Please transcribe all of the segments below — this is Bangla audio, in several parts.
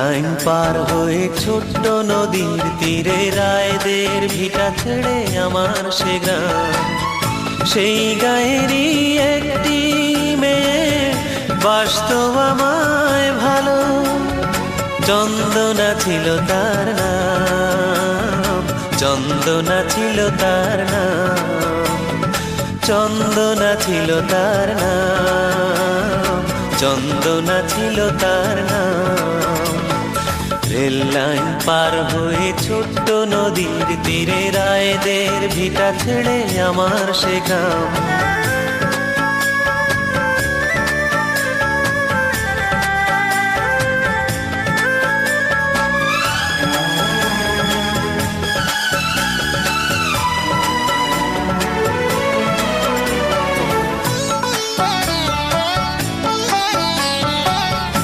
লাইন পার হয়ে ছোট্ট নদীর তীরে রায়দের ভিটা ছেড়ে আমার সে গ্রাম। সেই গায়েরই একটি মেয়ে বাস্তব আমায় ভালো, চন্দনা ছিল তার নাম, চন্দনা ছিল তার নাম, চন্দনা ছিল তার নাম, চন্দনা ছিল তার নাম। লাইন পার হয়ে ছোট্ট নদীর তীরে রায়দের ভিটা ছেড়ে আমার সে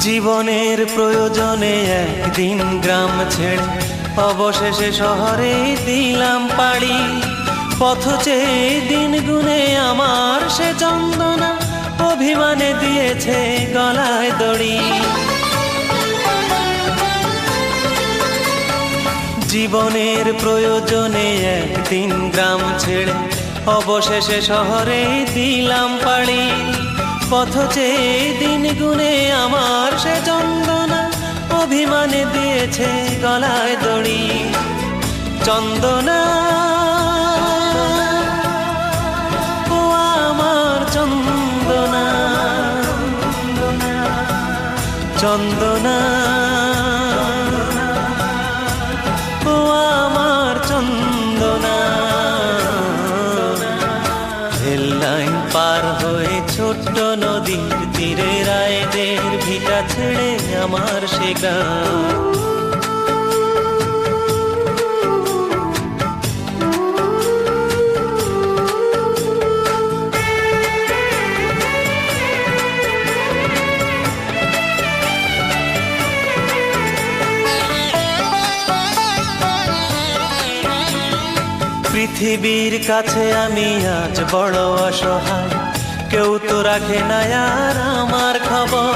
জীবনের প্রয়োজনে একদিন গ্রাম ছেড়ে অবশেষে শহরে দিলাম পাড়ি। পথ চেয়ে দিন গুনে আমার সে চন্দনা, অভিমানে দিয়েছে গলায় দড়ি। জীবনের প্রয়োজনে একদিন গ্রাম ছেড়ে অবশেষে শহরে দিলাম পাড়ি। পথ চেয়ে দিন গুনে আমার সে চন্দনা অভিমানে দিয়েছে গলায় দড়ি। চন্দনা আমার চন্দনা। চন্দনা, ও আমার চন্দনা। রেল লাইন পার হয়ে ছোট্ট নদীর তীরে রায়দের ভিটা ছেড়ে আমার সে পৃথিবীর কাছে আমি আজ বড় অসহায়। কেউ তো রাখে না আর আমার খবর।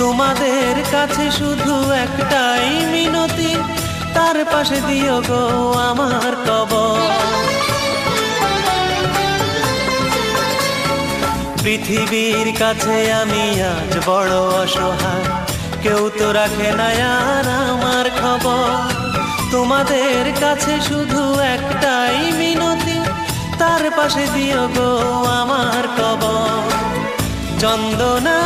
তোমাদের কাছে শুধু একটাই মিনতি, তার পাশে দিও গো আমার কবর। পৃথিবীর কাছে আমি আজ বড় অসহায়, কেউ তো রাখে না আর আমার খবর। তোমাদের কাছে শুধু একটাই পাশে দিও গো আমার কবর। চন্দনা।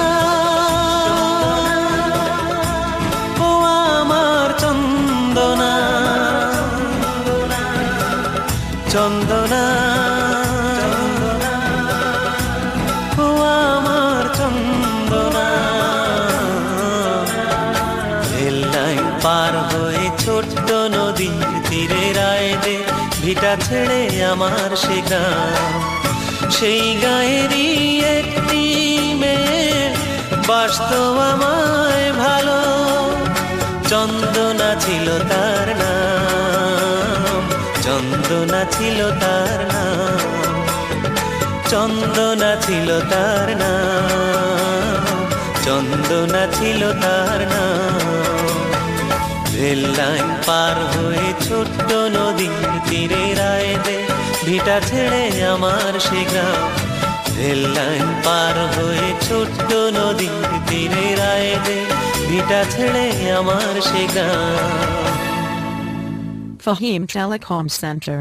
ও আমার চন্দনা। চন্দনা। আমার চন্দনা। রেল পার হয়ে ছোট্ট নদীর তীরে রায়দে ভিটা ছেড়ে আমার সে গ্রাম সেই গায়েরই একটি মেয়ে বাস্তব আমায় ভালো। চন্দনা ছিল তার নাম, চন্দনা ছিল তার নাম, চন্দনা ছিল তার নাম, চন্দনা ছিল তার নাম। রেল লাইন পার হয়ে ছোট্ট নদীর তীরে রায়দে ভিটা ছেড়ে আমার সে গ্রাম। রেল লাইন পার হয়ে ছোট্ট নদীর তীরে রায়দে ভিটা ছেড়ে আমার সে গ্রাম। Fahim Telecom Center.